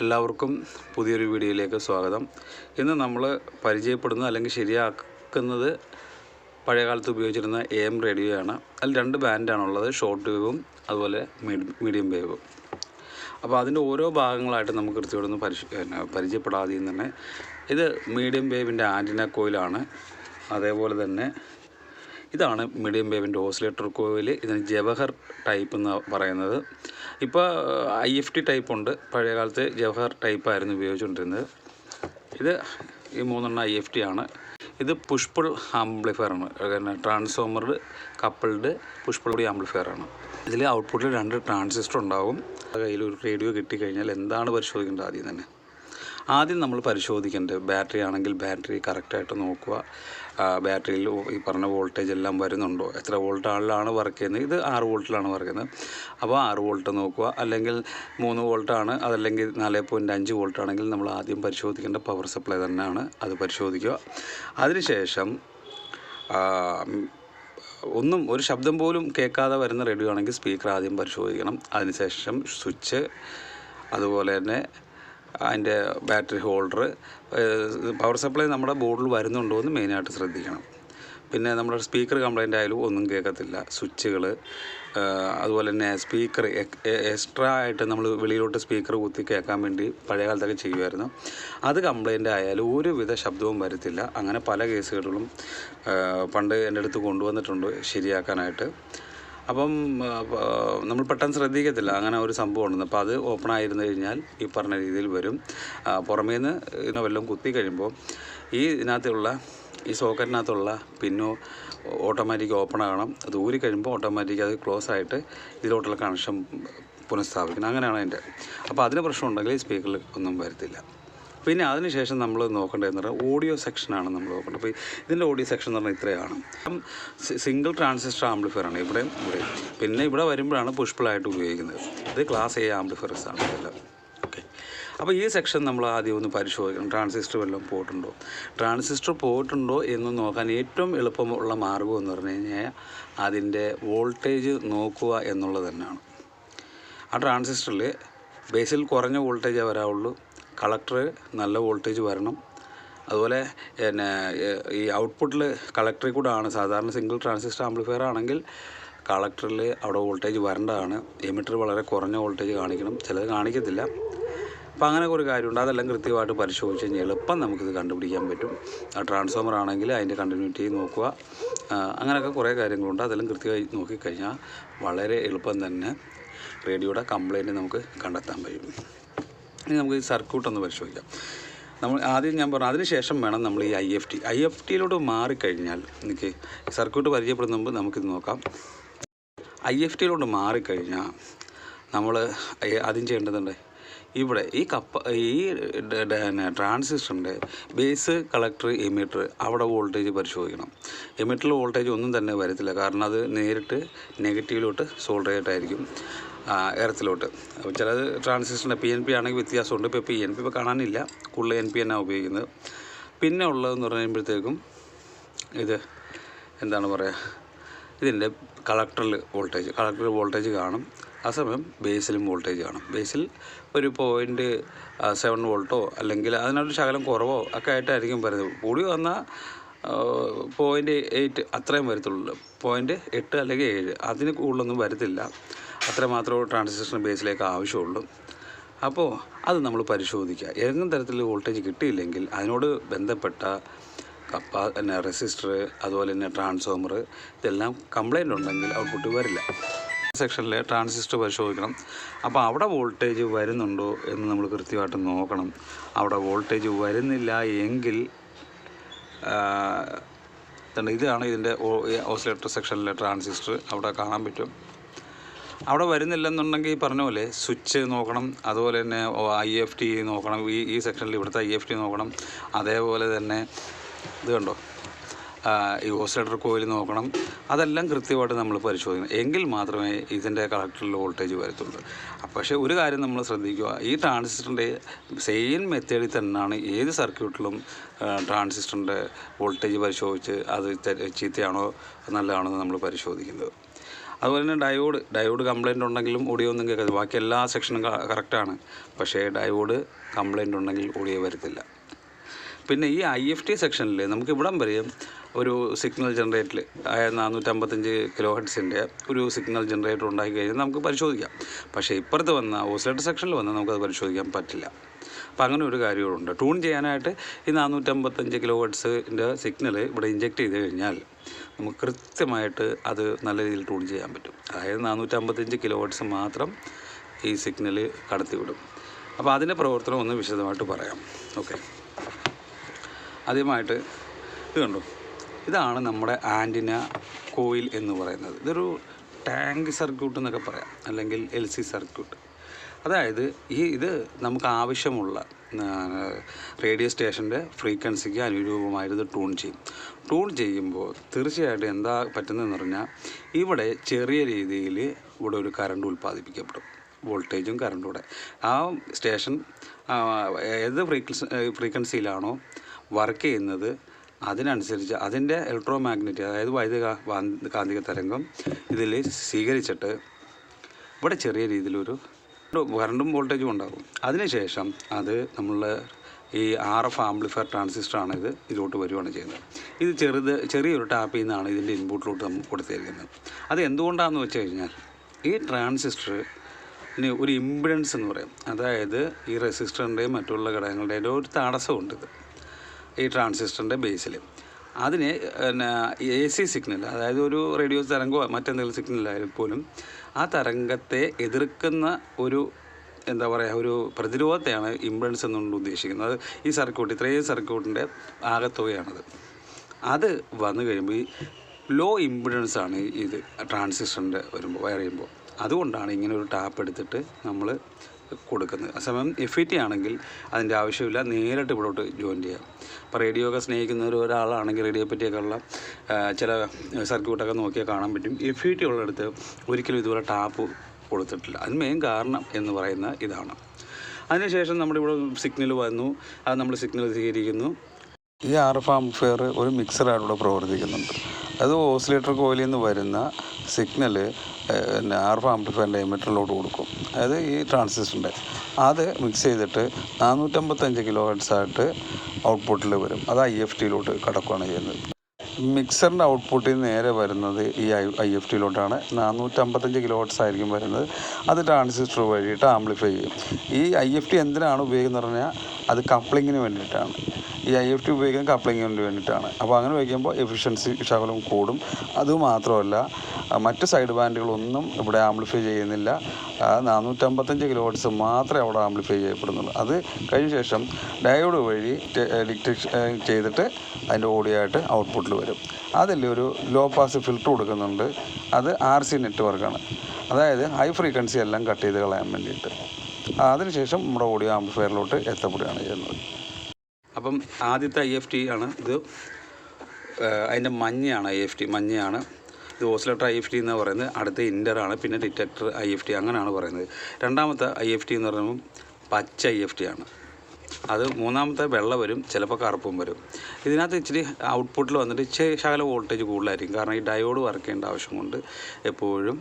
എല്ലാവർക്കും പുതിയൊരു വീഡിയോയിലേക്ക് സ്വാഗതം. ഇന്ന് നമ്മൾ പരിചയപ്പെടുന്നത് അല്ലെങ്കിൽ ശരിയാക്കുന്നത് പഴയകാലത്ത് ഉപയോഗിച്ചിരുന്ന എ എം റേഡിയോ ആണ് അതിൽ രണ്ട് ബാൻഡാണുള്ളത് ഷോർട്ട് വേവും അതുപോലെ മീഡിയം വേവും. അപ്പോൾ അതിന്റെ ഓരോ ഭാഗങ്ങളായിട്ട് നമുക്ക് കൃത്യമായിട്ടൊന്ന് പരിശ പരിചയപ്പെടാതെയും തന്നെ ഇത് മീഡിയം വേവിന്റെ ആന്റിന കോയിലാണ്. അതേപോലെ തന്നെ ഇതാണ് മീഡിയം വേവിന്റെ ഓസിലേറ്റർ കോയിൽ. ഇതിന് ജവഹർ ടൈപ്പ് എന്ന് പറയുന്നത്. ഇപ്പോൾ ഐ എഫ് ടി ടൈപ്പ് ഉണ്ട്. പഴയ കാലത്ത് ജവഹർ ടൈപ്പായിരുന്നു ഉപയോഗിച്ചുകൊണ്ടിരുന്നത്. ഇത് ഈ മൂന്നെണ്ണം ഐ എഫ് ടി ആണ്. ഇത് പുഷ്പിൾ ആംപ്ലിഫയർ ആണ്. പിന്നെ ട്രാൻസ്ഫോമർ കപ്പിൾഡ് പുഷ്പിൾ ആംപ്ലിഫയർ ആണ്. ഇതിൽ ഔട്ട്പുട്ടിൽ രണ്ട് ട്രാൻസിസ്റ്റർ ഉണ്ടാവും. കയ്യിൽ ഒരു റേഡിയോ കിട്ടിക്കഴിഞ്ഞാൽ എന്താണ് പരിശോധിക്കേണ്ടത് ആദ്യം തന്നെ? ആദ്യം നമ്മൾ പരിശോധിക്കേണ്ടത് ബാറ്ററി ആണെങ്കിൽ ബാറ്ററി കറക്റ്റായിട്ട് നോക്കുക. ബാറ്ററിയിൽ ഈ പറഞ്ഞ വോൾട്ടേജ് എല്ലാം വരുന്നുണ്ടോ? എത്ര വോൾട്ടാണ് വർക്ക് ചെയ്യുന്നത്? ഇത് ആറ് വോൾട്ടിലാണ് വർക്ക് ചെയ്യുന്നത്. അപ്പോൾ ആറ് വോൾട്ട് നോക്കുക. അല്ലെങ്കിൽ മൂന്ന് വോൾട്ടാണ് അതല്ലെങ്കിൽ നാല് പോയിന്റ് അഞ്ച് വോൾട്ടാണെങ്കിൽ നമ്മൾ ആദ്യം പരിശോധിക്കേണ്ട പവർ സപ്ലൈ തന്നെയാണ്. അത് പരിശോധിക്കുക. അതിനുശേഷം ഒന്നും ഒരു ശബ്ദം പോലും കേൾക്കാതെ വരുന്ന റേഡിയോ ആണെങ്കിൽ സ്പീക്കർ ആദ്യം പരിശോധിക്കണം. അതിനുശേഷം സ്വിച്ച് അതുപോലെ തന്നെ അതിന്റെ ബാറ്ററി ഹോൾഡർ പവർ സപ്ലൈ നമ്മുടെ ബോർഡിൽ വരുന്നുണ്ടോ എന്ന് മെയിനായിട്ട് ശ്രദ്ധിക്കണം. പിന്നെ നമ്മുടെ സ്പീക്കർ കംപ്ലൈന്റ് ആയാലും ഒന്നും കേൾക്കത്തില്ല. സ്വിച്ചുകൾ അതുപോലെ തന്നെ സ്പീക്കർ എക്സ്ട്രാ ആയിട്ട് നമ്മൾ വെളിയിലോട്ട് സ്പീക്കർ കുത്തി കേൾക്കാൻ വേണ്ടി പഴയ കാലത്തൊക്കെ ചെയ്യുമായിരുന്നു. അത് കംപ്ലൈന്റ് ആയാലും ഒരുവിധ ശബ്ദവും വരത്തില്ല. അങ്ങനെ പല കേസുകളിലും പണ്ട് എന്റെ അടുത്ത് കൊണ്ടുവന്നിട്ടുണ്ട് ശരിയാക്കാനായിട്ട്. അപ്പം നമ്മൾ പെട്ടെന്ന് ശ്രദ്ധിക്കത്തില്ല. അങ്ങനെ ഒരു സംഭവം ഉണ്ടെന്ന്. അപ്പോൾ അത് ഓപ്പൺ ആയിരുന്നു കഴിഞ്ഞാൽ ഈ പറഞ്ഞ രീതിയിൽ വരും. പുറമേ നിന്ന് ഇതിനെ വല്ലതും കുത്തി കഴിയുമ്പോൾ ഈ ഇതിനകത്തുള്ള ഈ സോക്കറ്റിനകത്തുള്ള പിന്നോ ഓട്ടോമാറ്റിക് ഓപ്പൺ ആകണം. അത് ഊരി കഴിയുമ്പോൾ ഓട്ടോമാറ്റിക് അത് ക്ലോസ് ആയിട്ട് ഇതിലോട്ടുള്ള കണക്ഷൻ പുനഃസ്ഥാപിക്കണം. അങ്ങനെയാണ് അതിന്റെ. അപ്പോൾ അതിന് പ്രശ്നം ഉണ്ടെങ്കിൽ സ്പീക്കറിൽ ഒന്നും വരത്തില്ല. പിന്നെ അതിനുശേഷം നമ്മൾ നോക്കേണ്ടതെന്ന് പറഞ്ഞാൽ ഓഡിയോ സെക്ഷനാണ് നമ്മൾ നോക്കേണ്ടത്. അപ്പോൾ ഇതിന്റെ ഓഡിയോ സെക്ഷൻ എന്ന് പറഞ്ഞാൽ ഇത്രയാണ്. സിംഗിൾ ട്രാൻസിസ്റ്റർ ആംപ്ലിഫയർ ആണ് ഇവിടെ ഇവിടെ. പിന്നെ ഇവിടെ വരുമ്പോഴാണ് പുഷ്പിളായിട്ട് ഉപയോഗിക്കുന്നത്. ഇത് ക്ലാസ് എ ആംപ്ലിഫയർസ് ആണ് ഇതെല്ലാം ഓക്കെ അപ്പോൾ ഈ സെക്ഷൻ നമ്മൾ ആദ്യം ഒന്ന് പരിശോധിക്കണം. ട്രാൻസിസ്റ്റർ വല്ലതും പോയിട്ടുണ്ടോ? ട്രാൻസിസ്റ്റർ പോയിട്ടുണ്ടോ എന്ന് നോക്കാൻ ഏറ്റവും എളുപ്പമുള്ള മാർഗം എന്ന് പറഞ്ഞു കഴിഞ്ഞാൽ അതിന്റെ വോൾട്ടേജ് നോക്കുക എന്നുള്ളത് തന്നെയാണ്. ആ ട്രാൻസിസ്റ്ററിൽ ബേസിൽ കുറഞ്ഞ വോൾട്ടേജേ വരാവുള്ളൂ. കളക്ടർ നല്ല വോൾട്ടേജ് വരണം. അതുപോലെ പിന്നെ ഈ ഔട്ട്പുട്ടിൽ കളക്ടറിൽ കൂടെ ആണ് സാധാരണ സിംഗിൾ ട്രാൻസിസ്റ്റർ ആംപ്ലിഫയർ ആണെങ്കിൽ കളക്ടറിൽ അവിടെ വോൾട്ടേജ് വരേണ്ടതാണ്. എമിറ്റർ വളരെ കുറഞ്ഞ വോൾട്ടേജ് കാണിക്കണം. ചിലത് കാണിക്കത്തില്ല. അപ്പോൾ അങ്ങനെ ഒരു കാര്യമുണ്ട്. അതെല്ലാം കൃത്യമായിട്ട് പരിശോധിച്ച് കഴിഞ്ഞാൽ എളുപ്പം നമുക്കിത് കണ്ടുപിടിക്കാൻ പറ്റും. ആ ട്രാൻസ്ഫോമർ ആണെങ്കിൽ അതിന്റെ കണ്ടിന്യൂറ്റി നോക്കുക. അങ്ങനെയൊക്കെ കുറേ കാര്യങ്ങളുണ്ട്. അതെല്ലാം കൃത്യമായി നോക്കിക്കഴിഞ്ഞാൽ വളരെ എളുപ്പം തന്നെ റേഡിയോയുടെ കംപ്ലൈന്റ് നമുക്ക് കണ്ടെത്താൻ കഴിയും ഇനി നമുക്ക് ഈ സർക്യൂട്ട് ഒന്ന് പരിശോധിക്കാം. നമ്മൾ ആദ്യം ഞാൻ പറഞ്ഞു അതിനുശേഷം വേണം നമ്മൾ ഈ I F T I F ടിയിലോട്ട് മാറിക്കഴിഞ്ഞാൽ എനിക്ക് സർക്യൂട്ട് പരിചയപ്പെടുന്ന മുമ്പ് നമുക്കിത് നോക്കാം. ഐ എഫ് ടിയിലോട്ട് മാറിക്കഴിഞ്ഞാൽ നമ്മൾ ആദ്യം ചെയ്യേണ്ടതുണ്ട് ഇവിടെ ഈ കപ്പ ഈ ട്രാൻസിസ്റ്ററിന്റെ ബേസ് കളക്ടർ എമിറ്റർ അവിടെ വോൾട്ടേജ് പരിശോധിക്കണം. എമിറ്ററിൽ വോൾട്ടേജ് ഒന്നും തന്നെ വരത്തില്ല. കാരണം അത് നേരിട്ട് നെഗറ്റീവിലോട്ട് സോൾഡറേറ്റ് ആയിരിക്കും എർത്തിലോട്ട് അപ്പോൾ ചിലത് ട്രാൻസിസ്റ്ററിന്റെ പി എൻ പി ആണെങ്കിൽ വ്യത്യാസമുണ്ട്. ഇപ്പോൾ പി എൻ പി ഇപ്പോൾ കാണാനില്ല. കൂടുതൽ എൻ പി എന്നാണ് ഉപയോഗിക്കുന്നത്. പിന്നെ ഉള്ളതെന്ന് പറയുമ്പോഴത്തേക്കും ഇത് എന്താണ് പറയുക ഇതിന്റെ കളക്ടറിൽ വോൾട്ടേജ് കളക്ടറിൽ വോൾട്ടേജ് കാണും. ആ സമയം ബേസിലും വോൾട്ടേജ് കാണും. ബേസിൽ ഒരു പോയിന്റ് സെവൻ വോൾട്ടോ അല്ലെങ്കിൽ അതിനൊരു ശകലം കുറവോ ഒക്കെ ആയിട്ടായിരിക്കും വരുന്നത്. കൂടി വന്നാൽ പോയിന്റ് എയ്റ്റ് അത്രയും വരത്തുള്ളൂ. പോയിന്റ് എട്ട് അല്ലെങ്കിൽ ഏഴ്. അതിന് കൂടുതലൊന്നും വരത്തില്ല. അത്ര ട്രാൻസിസ്റ്റർ ബേസിലേക്ക് ആവശ്യമുള്ളൂ. അപ്പോൾ അത് നമ്മൾ പരിശോധിക്കുക. ഏതെങ്കിലും തരത്തിൽ വോൾട്ടേജ് കിട്ടിയില്ലെങ്കിൽ അതിനോട് ബന്ധപ്പെട്ട കപ്പ പിന്നെ റെസിസ്റ്റർ അതുപോലെ തന്നെ ട്രാൻസ്ഫോമർ ഇതെല്ലാം കംപ്ലൈന്റ് ഉണ്ടെങ്കിൽ ഔട്ട്പുട്ട് വരില്ല. സെക്ഷനിൽ ട്രാൻസിസ്റ്റർ പരിശോധിക്കണം. അപ്പോൾ അവിടെ വോൾട്ടേജ് വരുന്നുണ്ടോ എന്ന് നമ്മൾ കൃത്യമായിട്ട് നോക്കണം. അവിടെ വോൾട്ടേജ് വരുന്നില്ല എങ്കിൽ ഇതാണ് ഇതിന്റെ ഓസിലേറ്റർ സെക്ഷനിലെ ട്രാൻസിസ്റ്റർ അവിടെ കാണാൻ പറ്റും. അവിടെ വരുന്നില്ലെന്നുണ്ടെങ്കിൽ പറഞ്ഞ പോലെ സ്വിച്ച് നോക്കണം അതുപോലെ തന്നെ ഐ എഫ് ടി നോക്കണം ഈ ഈ സെക്ഷനിൽ ഇവിടുത്തെ ഐ എഫ് ടി നോക്കണം അതേപോലെ തന്നെ ഇത് കണ്ടോ? ഈ ഓസിലേറ്റർ കോയിൽ നോക്കണം അതെല്ലാം കൃത്യമായിട്ട് നമ്മൾ പരിശോധിക്കണം. എങ്കിൽ മാത്രമേ ഇതിന്റെ കളക്ടറിൽ വോൾട്ടേജ് വരത്തുള്ളൂ. പക്ഷേ ഒരു കാര്യം നമ്മൾ ശ്രദ്ധിക്കുക ഈ ട്രാൻസിസ്റ്ററിന്റെ സെയിം മെത്തേഡിൽ തന്നെയാണ് ഏത് സർക്യൂട്ടിലും ട്രാൻസിസ്റ്ററിന്റെ വോൾട്ടേജ് പരിശോധിച്ച് അത് ചീത്തയാണോ നല്ലതാണോ നമ്മൾ പരിശോധിക്കുന്നത്. അതുപോലെ തന്നെ ഡയോഡ് ഡയോഡ് കംപ്ലൈന്റ് ഉണ്ടെങ്കിലും ഓഡിയോ ഒന്നും കേൾക്കത്തില്ല ബാക്കി എല്ലാ സെക്ഷനും കറക്റ്റാണ് പക്ഷേ ഡയോഡ് കംപ്ലൈന്റ് ഉണ്ടെങ്കിൽ ഓഡിയോ വരത്തില്ല. പിന്നെ ഈ ഐ എഫ് ടി സെക്ഷനിൽ നമുക്ക് ഇവിടം വരെ ഒരു സിഗ്നൽ ജനറേറ്റർ അതായത് നാനൂറ്റമ്പത്തഞ്ച് കിലോ ഹെഡ്സിന്റെ ഒരു സിഗ്നൽ ജനറേറ്റർ ഉണ്ടാക്കി കഴിഞ്ഞാൽ നമുക്ക് പരിശോധിക്കാം. പക്ഷേ ഇപ്പുറത്ത് വന്ന ഓസിലേറ്റർ സെക്ഷനിൽ വന്നാൽ നമുക്കത് പരിശോധിക്കാൻ പറ്റില്ല. അപ്പോൾ അങ്ങനെ ഒരു കാര്യങ്ങളുണ്ട് ട്യൂൺ ചെയ്യാനായിട്ട് ഈ നാനൂറ്റമ്പത്തഞ്ച് കിലോ ഹെഡ്സിന്റെ സിഗ്നൽ ഇവിടെ ഇഞ്ചെക്ട് ചെയ്ത് കഴിഞ്ഞാൽ നമുക്ക് കൃത്യമായിട്ട് അത് നല്ല രീതിയിൽ ട്യൂൺ ചെയ്യാൻ പറ്റും. അതായത് നാനൂറ്റമ്പത്തഞ്ച് കിലോ ഹെഡ്സ് മാത്രം ഈ സിഗ്നൽ കടത്തിവിടും. അപ്പോൾ അതിന്റെ പ്രവർത്തനം ഒന്ന് വിശദമായിട്ട് പറയാം. ഓക്കെ ആദ്യമായിട്ട് ഇത് കണ്ടു? ഇതാണ് നമ്മുടെ ആന്റിന കോയിൽ എന്ന് പറയുന്നത്. ഇതൊരു ടാങ്ക് സർക്യൂട്ട് എന്നൊക്കെ പറയാം. അല്ലെങ്കിൽ എൽ സി സർക്യൂട്ട്. അതായത് ഈ ഇത് നമുക്ക് ആവശ്യമുള്ള റേഡിയോ സ്റ്റേഷന്റെ ഫ്രീക്വൻസിക്ക് അനുരൂപമായിട്ട് ട്യൂൺ ചെയ്യും. ട്യൂൺ ചെയ്യുമ്പോൾ തീർച്ചയായിട്ടും എന്താ പറ്റുന്നതെന്ന് പറഞ്ഞാൽ ഇവിടെ ചെറിയ രീതിയിൽ ഇവിടെ ഒരു കറണ്ട് ഉൽപ്പാദിപ്പിക്കപ്പെടും. വോൾട്ടേജും കറണ്ടും കൂടെ. ആ സ്റ്റേഷൻ ഏത് ഫ്രീക്വൻസി ഫ്രീക്വൻസിയിലാണോ വർക്ക് ചെയ്യുന്നത് അതിനനുസരിച്ച് അതിന്റെ ഇലക്ട്രോ മാഗ്നറ്റിക് അതായത് വൈദ്യുത കാന്തിക തരംഗം ഇതിൽ സ്വീകരിച്ചിട്ട് ഇവിടെ ചെറിയ രീതിയിലൊരു കറണ്ടും വോൾട്ടേജും ഉണ്ടാകും. അതിനുശേഷം അത് നമ്മൾ ഈ ആർ എഫ് ആംപ്ലിഫയർ ട്രാൻസിസ്റ്ററാണ് ഇത് ഇതിലോട്ട് വരുവാണ് ചെയ്യുന്നത്. ഇത് ചെറുത് ചെറിയൊരു ടാപ്പിൽ നിന്നാണ് ഇതിന്റെ ഇൻപുട്ടിലോട്ട് നമുക്ക് കൊടുത്തിരിക്കുന്നത്. അത് എന്തുകൊണ്ടാണെന്ന് വെച്ച് കഴിഞ്ഞാൽ ഈ ട്രാൻസിസ്റ്റർ ഒരു ഇമ്പിഡൻസ് എന്ന് പറയും. അതായത് ഈ റെസിസ്റ്ററിന്റെയും മറ്റുള്ള ഘടകങ്ങളുടെയും ഒരു തടസ്സമുണ്ട് ഇത്. ഈ ട്രാൻസിസ്റ്ററിന്റെ ബേസിൽ അതിന് പിന്നെ എ സി സിഗ്നൽ അതായത് ഒരു റേഡിയോ തരംഗമോ മറ്റെന്തെങ്കിലും സിഗ്നലായാലും പോലും ആ തരംഗത്തെ എതിർക്കുന്ന ഒരു എന്താ പറയുക ഒരു പ്രതിരോധത്തെയാണ് ഇമ്പിഡൻസ് എന്നുകൊണ്ട് ഉദ്ദേശിക്കുന്നത്. ഈ സർക്യൂട്ട് ഇത്രയും സർക്യൂട്ടിന്റെ ആകത്തുകയാണത്. അത് വന്നു കഴിയുമ്പോൾ ഈ ലോ ഇമ്പിഡൻസ് ആണ് ഇത് ട്രാൻസിസ്റ്ററിന്റെ വരുമ്പോൾ വയർ അതുകൊണ്ടാണ് ഇങ്ങനെ ഒരു ടാപ്പ് എടുത്തിട്ട് നമ്മൾ കൊടുക്കുന്നത്. അസമയം എഫ് ഇ ടി ആണെങ്കിൽ അതിന്റെ ആവശ്യമില്ല. നേരിട്ട് ഇവിടോട്ട് ജോയിൻ ചെയ്യാം. അപ്പോൾ റേഡിയോ ഒക്കെ സ്നേഹിക്കുന്ന ഒരു ഒരാളാണെങ്കിൽ റേഡിയോ പറ്റിയൊക്കെ ഉള്ള ആ, ചില സർക്യൂട്ടൊക്കെ നോക്കിയാൽ കാണാൻ പറ്റും. എഫ് ഇ ടി ഉള്ളിടത്ത് ഒരിക്കലും ഇതുപോലെ ടാപ്പ് കൊടുത്തിട്ടില്ല. അതിന് മെയിൻ കാരണം എന്ന് പറയുന്ന ഇതാണ്. അതിനുശേഷം നമ്മുടെ ഇവിടെ സിഗ്നൽ വന്നു. അത് നമ്മൾ സിഗ്നൽ സ്വീകരിക്കുന്നു ഈ ആർ എഫ് ആംഫെയർ ഒരു ഇവിടെ പ്രവർത്തിക്കുന്നുണ്ട്. അത് ഓസിലേറ്റർ കോയിലിൽ നിന്ന് വരുന്ന സിഗ്നൽ പിന്നെ ആർ എഫ് ആംപ്ലിഫയറിന്റെ എമിറ്ററിലോട്ട് കൊടുക്കും. അതായത് ഈ ട്രാൻസിസ്റ്ററിന്റെ. അത് മിക്സ് ചെയ്തിട്ട് നാനൂറ്റമ്പത്തഞ്ച് കിലോ ഹെഡ്സായിട്ട് ഔട്ട്പുട്ടിൽ വരും. അത് ഐ എഫ് ടിയിലോട്ട് കടക്കുകയാണ് ചെയ്യുന്നത്. മിക്സറിന്റെ ഔട്ട്പുട്ടിൽ നിന്ന് നേരെ വരുന്നത് ഈ ഐ ഐ എഫ് ടിയിലോട്ടാണ്. നാനൂറ്റമ്പത്തഞ്ച് കിലോ ഹെഡ്സ് ആയിരിക്കും വരുന്നത്. അത് ട്രാൻസിസ്റ്റർ വഴിയിട്ട് ആംപ്ലിഫൈ ചെയ്യും. ഈ ഐ എഫ് ടി എന്തിനാണ് ഉപയോഗിക്കുന്നത് പറഞ്ഞാൽ അത് കപ്ലിങ്ങിന് വേണ്ടിയിട്ടാണ്. ഈ ഐ എഫ് ടി ഉപയോഗിക്കുന്നത് കപ്ലിങ്ങിന് വേണ്ടിയിട്ടാണ്. അപ്പോൾ അങ്ങനെ ഉപയോഗിക്കുമ്പോൾ എഫിഷ്യൻസി ശകലം കൂടും. അതുമാത്രമല്ല മറ്റ് സൈഡ് ബാൻഡുകളൊന്നും ഇവിടെ ആംപ്ലിഫൈ ചെയ്യുന്നില്ല. നാനൂറ്റമ്പത്തഞ്ച് കിലോ ഹെഡ്സ് മാത്രമേ അവിടെ ആംപ്ലിഫൈ ചെയ്യപ്പെടുന്നുള്ളൂ. അത് കഴിഞ്ഞ ശേഷം ഡയോഡ് വഴി ഡിറ്റക്ഷൻ ചെയ്തിട്ട് അതിന്റെ ഓഡിയോ ആയിട്ട് ഔട്ട്പുട്ടിൽ വരും. അതല്ലേ ഒരു ലോ പാസ് ഫിൽറ്റർ കൊടുക്കുന്നുണ്ട്. അത് ആർ സി നെറ്റ്വർക്കാണ് അതായത് ഹൈ ഫ്രീക്വൻസി എല്ലാം കട്ട് ചെയ്ത് കളയാൻ വേണ്ടിയിട്ട്. അതിനുശേഷം നമ്മുടെ ഓഡിയോ ആംപ്ലിഫയറിലോട്ട് എത്തപ്പെടുകയാണ് ചെയ്യുന്നത്. അപ്പം ആദ്യത്തെ ഐ എഫ് ടി ആണ് ഇത്. അതിന്റെ മഞ്ഞയാണ് ഐ എഫ് ടി മഞ്ഞയാണ്. ഇത് ഓസിലേറ്റർ ഐ എഫ് ടി എന്ന് പറയുന്നത്. അടുത്ത ഇന്ററാണ് പിന്നെ ഡിറ്റക്ടർ ഐ എഫ് ടി അങ്ങനെയാണ് പറയുന്നത്. രണ്ടാമത്തെ ഐ എഫ് ടി എന്ന് പറയുമ്പോൾ പച്ച ഐ എഫ് ടി ആണ്. അത് മൂന്നാമത്തെ വെള്ള വരും ചിലപ്പോൾ കറുപ്പും വരും. ഇതിനകത്ത് ഇച്ചിരി ഔട്ട്പുട്ടിൽ വന്നിട്ട് ഇച്ചിരി ശകല വോൾട്ടേജ് കൂടുതലായിരിക്കും. കാരണം ഈ ഡയോഡ് വർക്ക് ചെയ്യേണ്ട ആവശ്യം കൊണ്ട് എപ്പോഴും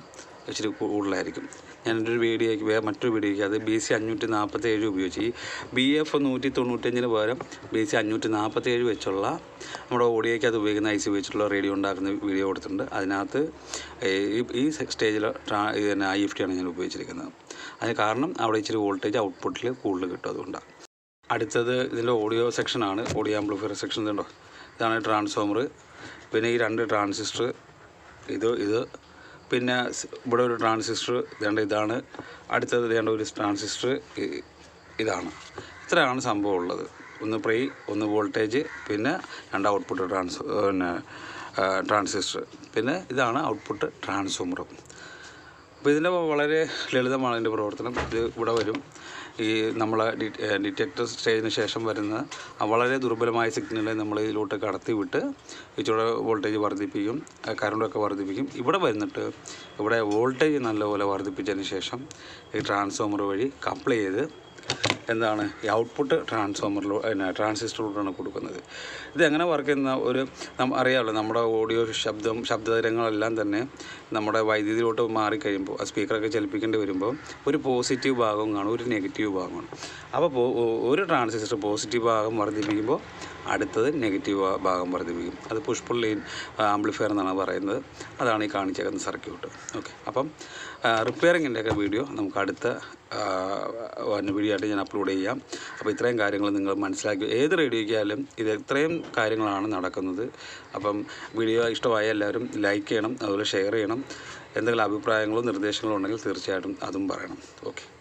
ഇച്ചിരി കൂടുതലായിരിക്കും. ഒരു വീഡിയോയ്ക്ക് മറ്റൊരു വീഡിയോയ്ക്ക് അത് ബി സി അഞ്ഞൂറ്റി നാൽപ്പത്തി ഏഴ് ഉപയോഗിച്ച്. ഈ ബി എഫ് നൂറ്റി തൊണ്ണൂറ്റഞ്ചിന് പകരം ബി സി അഞ്ഞൂറ്റി നാൽപ്പത്തി ഏഴ് വെച്ചുള്ള നമ്മുടെ ഓഡിയോയ്ക്ക് അത് ഉപയോഗിക്കുന്ന ഐ സി വെച്ചിട്ടുള്ള റേഡിയോ ഉണ്ടാക്കുന്ന വീഡിയോ കൊടുത്തിട്ടുണ്ട്. അതിനകത്ത് ഈ സ്റ്റേജിൽ തന്നെ ഐ എഫ് ടി ആണ് ഞാൻ ഉപയോഗിച്ചിരിക്കുന്നത്. അതിന് കാരണം അവിടെ ഇച്ചിരി വോൾട്ടേജ് ഔട്ട്പുട്ടിൽ കൂടുതൽ കിട്ടും അതുകൊണ്ടാണ് അടുത്തത് ഇതിന്റെ ഓഡിയോ സെക്ഷനാണ് ഓഡിയോ ആംപ്ലിഫയർ സെക്ഷൻ ഇതുണ്ടോ? ഇതാണ് ട്രാൻസ്ഫോമർ പിന്നെ ഈ രണ്ട് ട്രാൻസിസ്റ്റർ ഇത് ഇത് പിന്നെ ഇവിടെ ഒരു ട്രാൻസിസ്റ്റർ ഇതേണ്ട ഇതാണ്. അടുത്തത് ഇതേണ്ട ഒരു ട്രാൻസിസ്റ്റർ ഇതാണ്. ഇത്രയാണ് സംഭവം ഉള്ളത്. ഒന്ന് പ്രീ ഒന്ന് വോൾട്ടേജ് പിന്നെ രണ്ട് ഔട്ട്പുട്ട് ട്രാൻസ് പിന്നെ ട്രാൻസിസ്റ്റർ. പിന്നെ ഇതാണ് ഔട്ട്പുട്ട് ട്രാൻസ്ഫോമറും അപ്പോൾ ഇതിന്റെ വളരെ ലളിതമാണ് ഇതിന്റെ പ്രവർത്തനം. ഇത് ഇവിടെ വരും. ഈ നമ്മളെ ഡിറ്റക്ടർ സ്റ്റേജിന് ശേഷം വരുന്ന വളരെ ദുർബലമായ സിഗ്നലിനെ നമ്മൾ ഇതിലോട്ട് കടത്തി വിട്ട് ഇച്ചിരി വോൾട്ടേജ് വർദ്ധിപ്പിക്കും കറണ്ടൊക്കെ വർദ്ധിപ്പിക്കും. ഇവിടെ വന്നിട്ട് ഇവിടെ വോൾട്ടേജ് നല്ലപോലെ വർദ്ധിപ്പിച്ചതിന് ശേഷം ഈ ട്രാൻസ്ഫോമർ വഴി കപ്ലൈ ചെയ്ത് എന്താണ് ഈ ഔട്ട്പുട്ട് ട്രാൻസ്ഫോമറിലൂടെ പിന്നെ ട്രാൻസിസ്റ്ററിലൂടെയാണ് കൊടുക്കുന്നത്. ഇത് എങ്ങനെ വർക്ക് ചെയ്യുന്ന ഒരു അറിയാമല്ലോ നമ്മുടെ ഓഡിയോ ശബ്ദം ശബ്ദതരങ്ങളെല്ലാം തന്നെ നമ്മുടെ വൈദ്യുതിയിലോട്ട് മാറിക്കഴിയുമ്പോൾ ആ സ്പീക്കറൊക്കെ ചലിപ്പിക്കേണ്ടി വരുമ്പോൾ ഒരു പോസിറ്റീവ് ഭാഗവും കാണും ഒരു നെഗറ്റീവ് ഭാഗമാണ് അപ്പോൾ ഒരു ട്രാൻസിസ്റ്റർ പോസിറ്റീവ് ഭാഗം വർദ്ധിപ്പിക്കുമ്പോൾ അടുത്തത് നെഗറ്റീവ് ഭാഗം വർദ്ധിപ്പിക്കും. അത് പുഷ്പുള്ളി ലൈൻ ആംപ്ലിഫയർ എന്നാണ് പറയുന്നത്. അതാണ് ഈ കാണിച്ചേക്കുന്ന സർക്യൂട്ട് ഓക്കെ അപ്പം റിപ്പയറിങ്ങിന്റെയൊക്കെ വീഡിയോ നമുക്ക് അടുത്ത വീഡിയോ ആയിട്ട് ഞാൻ അപ്ലോഡ് ചെയ്യാം. അപ്പോൾ ഇത്രയും കാര്യങ്ങൾ നിങ്ങൾ മനസ്സിലാക്കി. ഏത് റേഡിയോയ്ക്കായാലും ഇത് ഇത്രയും കാര്യങ്ങളാണ് നടക്കുന്നത്. അപ്പം വീഡിയോ ഇഷ്ടമായ എല്ലാവരും ലൈക്ക് ചെയ്യണം അതുപോലെ ഷെയർ ചെയ്യണം. എന്തെങ്കിലും അഭിപ്രായങ്ങളോ നിർദ്ദേശങ്ങളോ ഉണ്ടെങ്കിൽ തീർച്ചയായിട്ടും അതും പറയണം. ഓക്കെ.